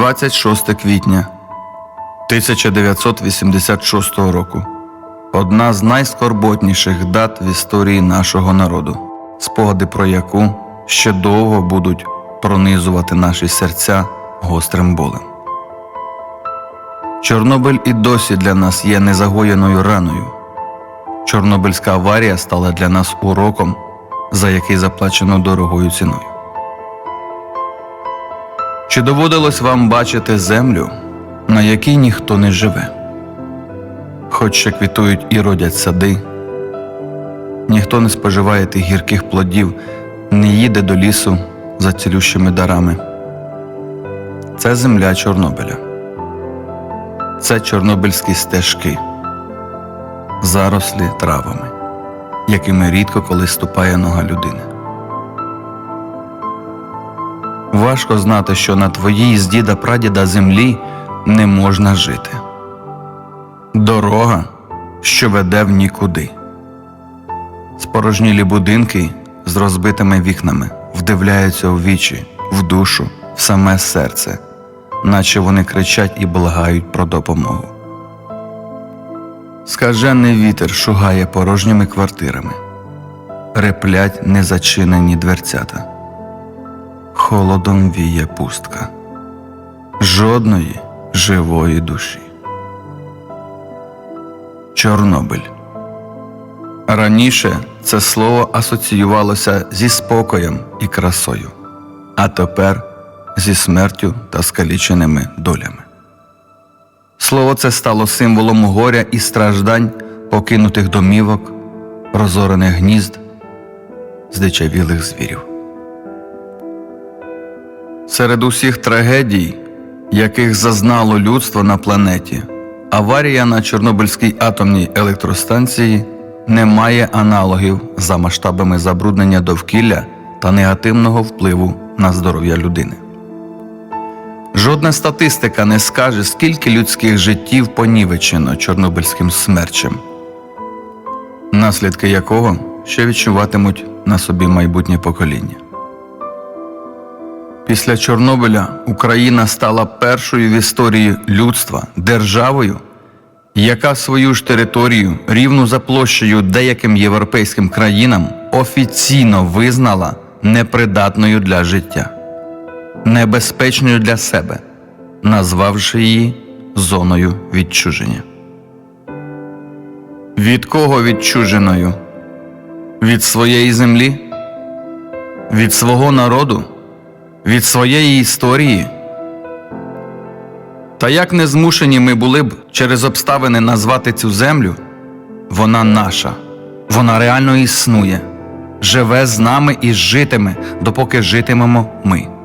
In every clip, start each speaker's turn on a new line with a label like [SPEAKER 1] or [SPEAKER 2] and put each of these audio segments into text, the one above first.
[SPEAKER 1] 26 квітня 1986 року. Одна з найскорботніших дат в історії нашого народу, спогади про яку ще довго будуть пронизувати наші серця гострим болем. Чорнобиль і досі для нас є незагоєною раною. Чорнобильська аварія стала для нас уроком, за який заплачено дорогою ціною. Чи доводилось вам бачити землю, на якій ніхто не живе? Хоч ще квітують і родять сади, ніхто не споживає тих гірких плодів, не їде до лісу за цілющими дарами. Це земля Чорнобиля. Це чорнобильські стежки, зарослі травами, якими рідко коли ступає нога людини. Важко знати, що на твоїй з діда прадіда землі не можна жити. Дорога, що веде в нікуди. Спорожнілі будинки з розбитими вікнами вдивляються у вічі, в душу, в саме серце, наче вони кричать і благають про допомогу. Скажений вітер шугає порожніми квартирами, реплять незачинені дверцята холодом віє пустка, жодної живої душі. Чорнобиль. Раніше це слово асоціювалося зі спокоєм і красою, а тепер зі смертю та скаліченими долями. Слово це стало символом горя і страждань покинутих домівок, розорених гнізд, здичавілих звірів. Серед усіх трагедій, яких зазнало людство на планеті, аварія на Чорнобильській атомній електростанції не має аналогів за масштабами забруднення довкілля та негативного впливу на здоров'я людини. Жодна статистика не скаже, скільки людських життів понівечено Чорнобильським смерчем, наслідки якого ще відчуватимуть на собі майбутнє покоління. Після Чорнобиля Україна стала першою в історії людства державою, яка свою ж територію рівну за площею деяким європейським країнам офіційно визнала непридатною для життя, небезпечною для себе, назвавши її зоною відчуження. Від кого відчуженою? Від своєї землі? Від свого народу? Від своєї історії. Та як не змушені ми були б через обставини назвати цю землю, вона наша, вона реально існує, живе з нами і житиме, допоки житимемо ми.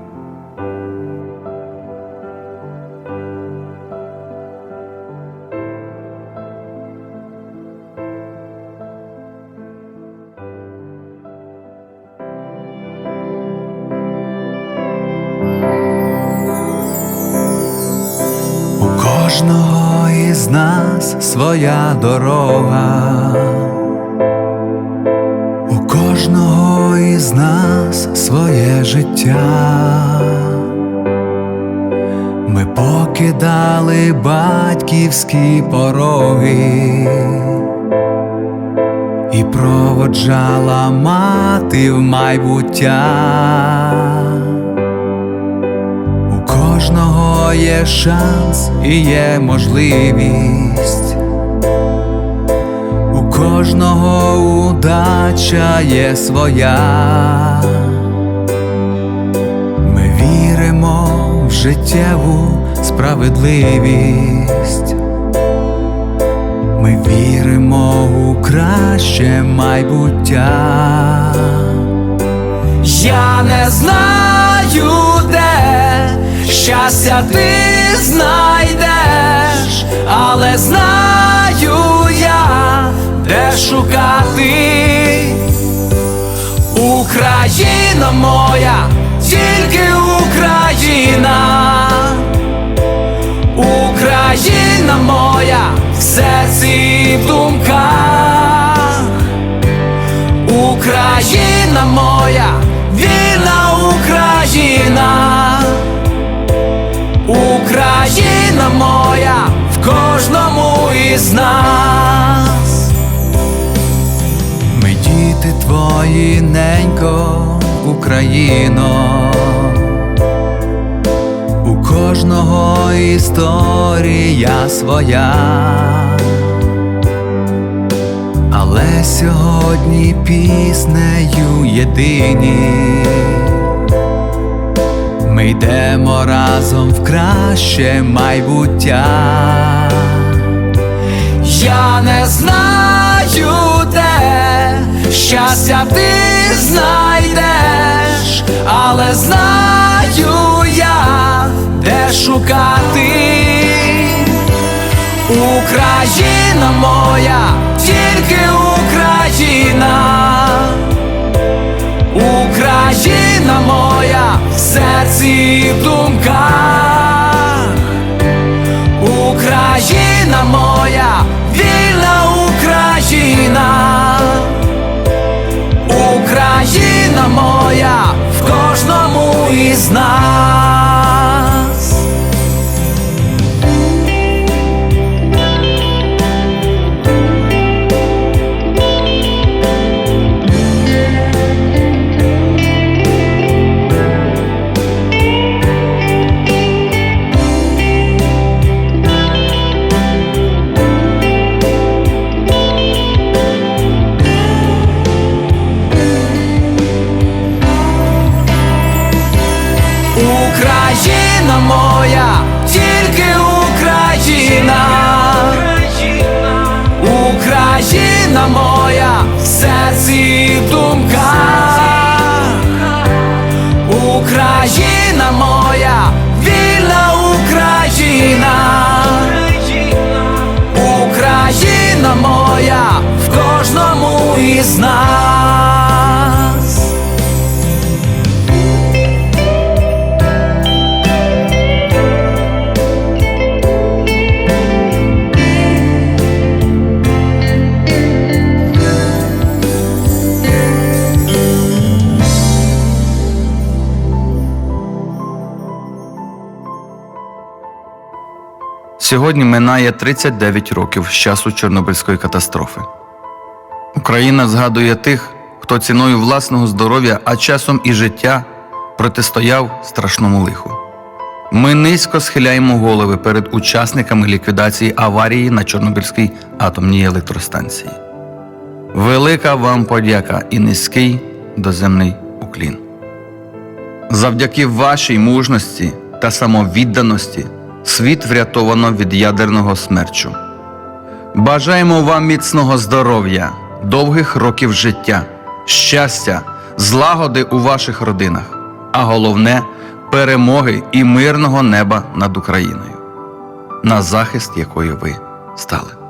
[SPEAKER 2] Кожного із нас своя дорога, у кожного із нас своє життя. Ми покидали батьківські пороги і проводжала мати в майбуття. Кожного є шанс і є можливість. У кожного удача є своя. Ми віримо в життєву справедливість. Ми віримо у краще майбуття. Я не знаю, де щастя ти знайдеш, але знаю я, де шукати. Україна моя, тільки Україна. Україна моя, в серці і в думках. Україна моя, вільна Україна. Україна моя в кожному із нас.
[SPEAKER 1] Ми діти твої, ненько, Україно. У кожного історія своя. Але сьогодні піснею єдині. Ми йдемо разом в краще майбуття.
[SPEAKER 2] Я не знаю, де щастя ти знайдеш, але знаю я, де шукати. Україна моя, тільки Україна. Україна моя в серці і в думках. Україна моя, вільна Україна, Україна моя в кожному із нас. Україна моя в серці в думках, Україна моя, вільна Україна, Україна моя в кожному із нас.
[SPEAKER 1] Сьогодні минає 39 років з часу Чорнобильської катастрофи. Україна згадує тих, хто ціною власного здоров'я, а часом і життя протистояв страшному лиху. Ми низько схиляємо голови перед учасниками ліквідації аварії на Чорнобильській атомній електростанції. Велика вам подяка і низький доземний уклін. Завдяки вашій мужності та самовідданості світ врятовано від ядерного смерчу. Бажаємо вам міцного здоров'я, довгих років життя, щастя, злагоди у ваших родинах, а головне перемоги і мирного неба над Україною, на захист якої ви стали.